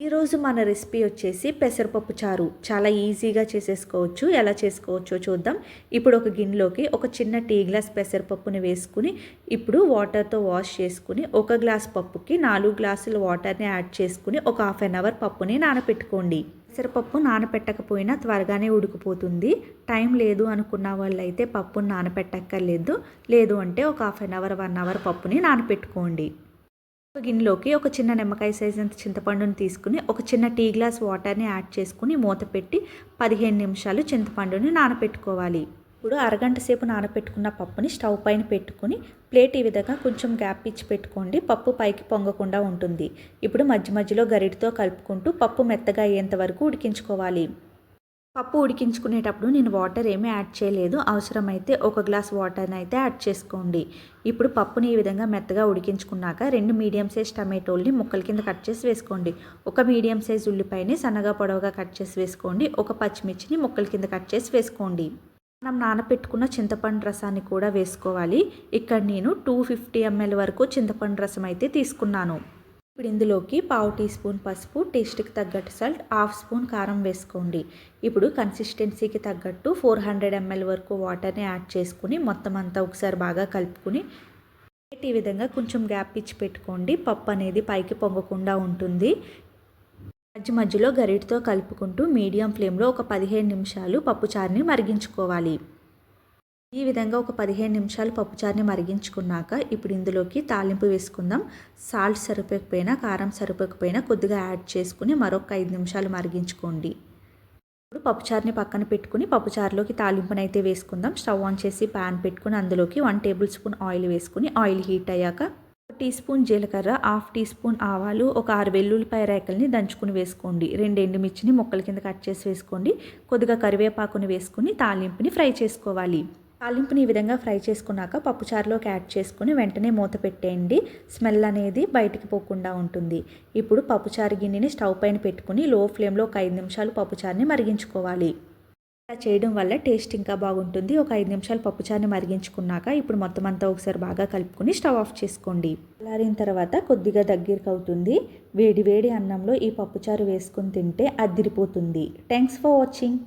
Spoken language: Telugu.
ఈరోజు మన రెసిపీ వచ్చేసి పెసరపప్పు చారు. చాలా ఈజీగా చేసేసుకోవచ్చు. ఎలా చేసుకోవచ్చో చూద్దాం. ఇప్పుడు ఒక గిన్నెలోకి ఒక చిన్న టీ గ్లాస్ పెసరపప్పుని వేసుకుని ఇప్పుడు వాటర్తో వాష్ చేసుకుని ఒక గ్లాస్ పప్పుకి నాలుగు గ్లాసుల వాటర్ని యాడ్ చేసుకుని ఒక హాఫ్ అన్ అవర్ పప్పుని నానపెట్టుకోండి. పెసరపప్పు నానపెట్టకపోయినా త్వరగానే ఉడికిపోతుంది. టైం లేదు అనుకున్న వాళ్ళైతే పప్పుని నానపెట్టక్కర్లేదు. లేదు అంటే ఒక half an hour one hour పప్పుని నానపెట్టుకోండి. గిన్నెలోకి ఒక చిన్న నిమ్మకాయ సైజ్ అంత చింతపండుని తీసుకుని ఒక చిన్న టీ గ్లాస్ వాటర్ని యాడ్ చేసుకుని మూత పెట్టి పదిహేను నిమిషాలు చింతపండుని నానపెట్టుకోవాలి. ఇప్పుడు అరగంట సేపు నానపెట్టుకున్న పప్పుని స్టవ్ పైన పెట్టుకుని ప్లేట్ ఈ విధంగా కొంచెం గ్యాప్ ఇచ్చి పెట్టుకోండి. పప్పు పైకి పొంగకుండా ఉంటుంది. ఇప్పుడు మధ్య మధ్యలో గరిటితో కలుపుకుంటూ పప్పు మెత్తగా అయ్యేంత వరకు ఉడికించుకోవాలి. పప్పు ఉడికించుకునేటప్పుడు నేను వాటర్ ఏమీ యాడ్ చేయలేదు. అవసరమైతే ఒక గ్లాస్ వాటర్ని అయితే యాడ్ చేసుకోండి. ఇప్పుడు పప్పుని ఈ విధంగా మెత్తగా ఉడికించుకున్నాక రెండు మీడియం సైజ్ టమాటోల్ని ముక్కల కింద కట్ చేసి వేసుకోండి. ఒక మీడియం సైజ్ ఉల్లిపాయని సన్నగా పొడవుగా కట్ చేసి వేసుకోండి. ఒక పచ్చిమిర్చిని ముక్కల కింద కట్ చేసి వేసుకోండి. మనం నానపెట్టుకున్న చింతపండు రసాన్ని కూడా వేసుకోవాలి. ఇక్కడ నేను టూ ఫిఫ్టీ ఎంఎల్ వరకు చింతపండు రసం అయితే తీసుకున్నాను. ఇప్పుడు ఇందులోకి పావు టీ స్పూన్ పసుపు టేస్ట్కి తగ్గట్టు సాల్ట్ హాఫ్ స్పూన్ కారం వేసుకోండి. ఇప్పుడు కన్సిస్టెన్సీకి తగ్గట్టు ఫోర్ హండ్రెడ్ ఎంఎల్ వరకు వాటర్ని యాడ్ చేసుకుని మొత్తం అంతా ఒకసారి బాగా కలుపుకుని ఈ విధంగా కొంచెం గ్యాప్ ఇచ్చి పెట్టుకోండి. పప్పు అనేది పైకి పొంగకుండా ఉంటుంది. మధ్య మధ్యలో గరిటితో కలుపుకుంటూ మీడియం ఫ్లేమ్లో ఒక పదిహేను నిమిషాలు పప్పుచారుని మరిగించుకోవాలి. ఈ విధంగా ఒక పదిహేను నిమిషాలు పప్పుచారుని మరిగించుకున్నాక ఇప్పుడు ఇందులోకి తాలింపు వేసుకుందాం. సాల్ట్ సరిపోకపోయినా కారం సరిపోకపోయినా కొద్దిగా యాడ్ చేసుకుని మరొక ఐదు నిమిషాలు మరిగించుకోండి. ఇప్పుడు పప్పుచారుని పక్కన పెట్టుకుని పప్పుచారులోకి తాలింపునైతే అయితే వేసుకుందాం. స్టవ్ ఆన్ చేసి ప్యాన్ పెట్టుకుని అందులోకి వన్ టేబుల్ స్పూన్ ఆయిల్ వేసుకుని ఆయిల్ హీట్ అయ్యాక ఒక టీ స్పూన్ జీలకర్ర హాఫ్ టీ స్పూన్ ఆవాలు ఒక ఆరు వెల్లుల్లిపాయ రేకల్ని దంచుకుని వేసుకోండి. రెండు ఎండుమిర్చిని ముక్కల కింద కట్ చేసి వేసుకోండి. కొద్దిగా కరివేపాకుని వేసుకుని తాలింపుని ఫ్రై చేసుకోవాలి. తాలింపుని ఈ విధంగా ఫ్రై చేసుకున్నాక పప్పుచారులోకి యాడ్ చేసుకుని వెంటనే మూత పెట్టేయండి. స్మెల్ అనేది బయటికి పోకుండా ఉంటుంది. ఇప్పుడు పప్పుచారు గిన్నెని స్టవ్ పైన పెట్టుకుని లో ఫ్లేమ్లో ఒక ఐదు నిమిషాలు పప్పుచారుని మరిగించుకోవాలి. ఇలా చేయడం వల్ల టేస్ట్ ఇంకా బాగుంటుంది. ఒక ఐదు నిమిషాలు పప్పుచారుని మరిగించుకున్నాక ఇప్పుడు మొత్తం అంతా ఒకసారి బాగా కలుపుకొని స్టవ్ ఆఫ్ చేసుకోండి. చల్లారిన తర్వాత కొద్దిగా దగ్గరికి అవుతుంది. వేడి వేడి అన్నంలో ఈ పప్పుచారు వేసుకుని తింటే అద్దిరిపోతుంది థ్యాంక్స్ ఫర్ వాచింగ్.